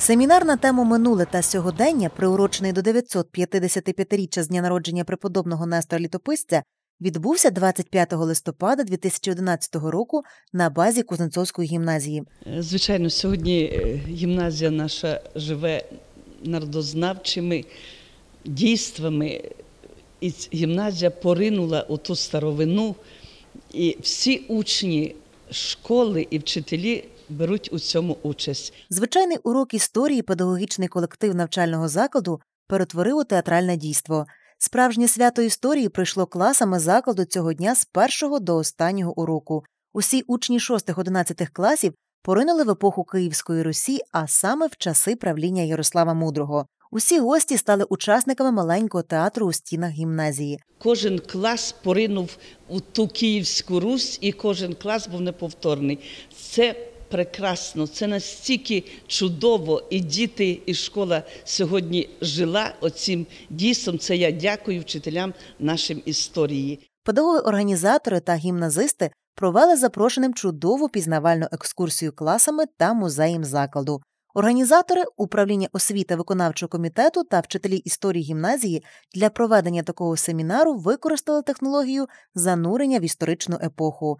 Семінар на тему минуле та сьогодення, приурочений до 955-річчя з дня народження преподобного Нестора Літописця, відбувся 25 листопада 2011 року на базі Кузнецовської гімназії. Звичайно, сьогодні е, гімназія наша живе народознавчими дійствами, і гімназія поринула у ту старовину, і всі учні школи і вчителі беруть у цьому участь. Звичайний урок історії педагогічний колектив навчального закладу перетворив у театральне дійство. Справжнє свято історії пройшло класами закладу цього дня з першого до останнього уроку. Усі учні 6-11 класів поринули в епоху Київської Русі, а саме в часи правління Ярослава Мудрого. Усі гості стали учасниками маленького театру у стінах гімназії. Кожен клас поринув у ту Київську Русь, і кожен клас був неповторний. Це прекрасно, це настільки чудово, і діти, і школа сьогодні жила оцим дійством. Це я дякую вчителям нашим історії. Педагоги-організатори та гімназисти провели запрошеним чудову пізнавальну екскурсію класами та музеєм закладу. Організатори управління освіти виконавчого комітету та вчителі історії гімназії для проведення такого семінару використали технологію занурення в історичну епоху.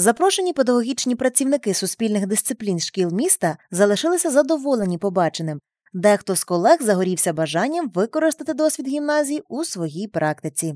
Запрошені педагогічні працівники суспільних дисциплін шкіл міста залишилися задоволені побаченим. Дехто з колег загорівся бажанням використати досвід гімназії у своїй практиці.